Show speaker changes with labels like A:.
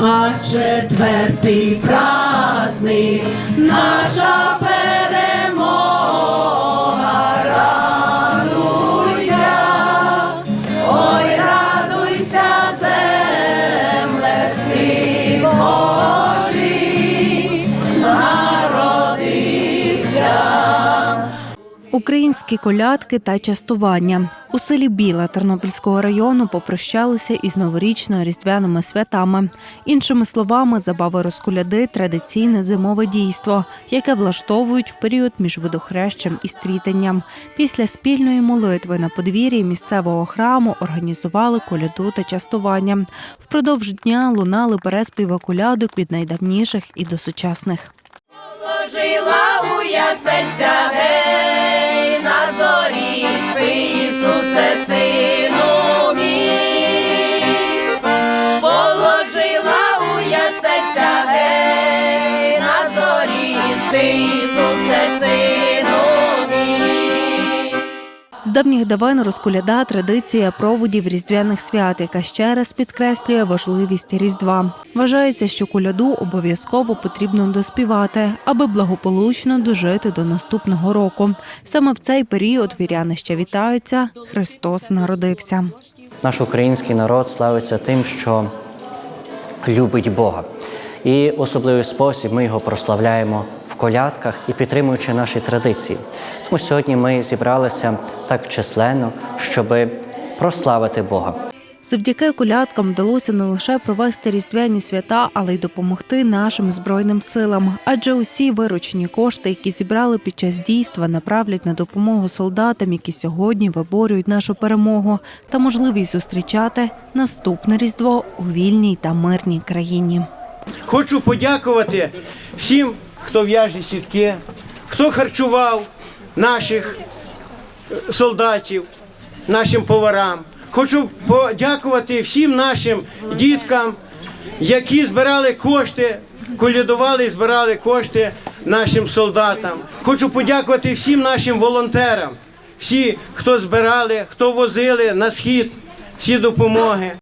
A: а четвертий праздник наша
B: Українські колядки та частування у селі Біла Тернопільського району попрощалися із новорічно-різдвяними святами. Іншими словами, забави розколяди традиційне зимове дійство, яке влаштовують в період між водохрещем і стрітенням. Після спільної молитви на подвір'ї місцевого храму організували коляду та частування. Впродовж дня лунали переспіви колядок від найдавніших і до сучасних.
A: Положила у ясельця Ясельця гей, на зорі спи, Ісусе, сину мій.
B: З давніх давен розколяда традиція проводів різдвяних свят, яка ще раз підкреслює важливість Різдва. Вважається, що коляду обов'язково потрібно доспівати, аби благополучно дожити до наступного року. Саме в цей період віряни ще вітаються. Христос народився.
C: Наш український народ славиться тим, що любить Бога. І особливий спосіб ми його прославляємо в колядках і підтримуючи наші традиції. Тому сьогодні ми зібралися так численно, щоб прославити Бога.
B: Завдяки колядкам вдалося не лише провести різдвяні свята, але й допомогти нашим збройним силам. Адже усі виручені кошти, які зібрали під час дійства, направлять на допомогу солдатам, які сьогодні виборюють нашу перемогу та можливість зустрічати наступне різдво у вільній та мирній країні.
D: Хочу подякувати всім, хто в'яже сітки, хто харчував наших е, солдатів, нашим поварам. Хочу подякувати всім нашим діткам, які збирали кошти, колядували і збирали кошти нашим солдатам. Хочу подякувати всім нашим волонтерам, всі, хто збирали, хто возили на схід, всі допомоги.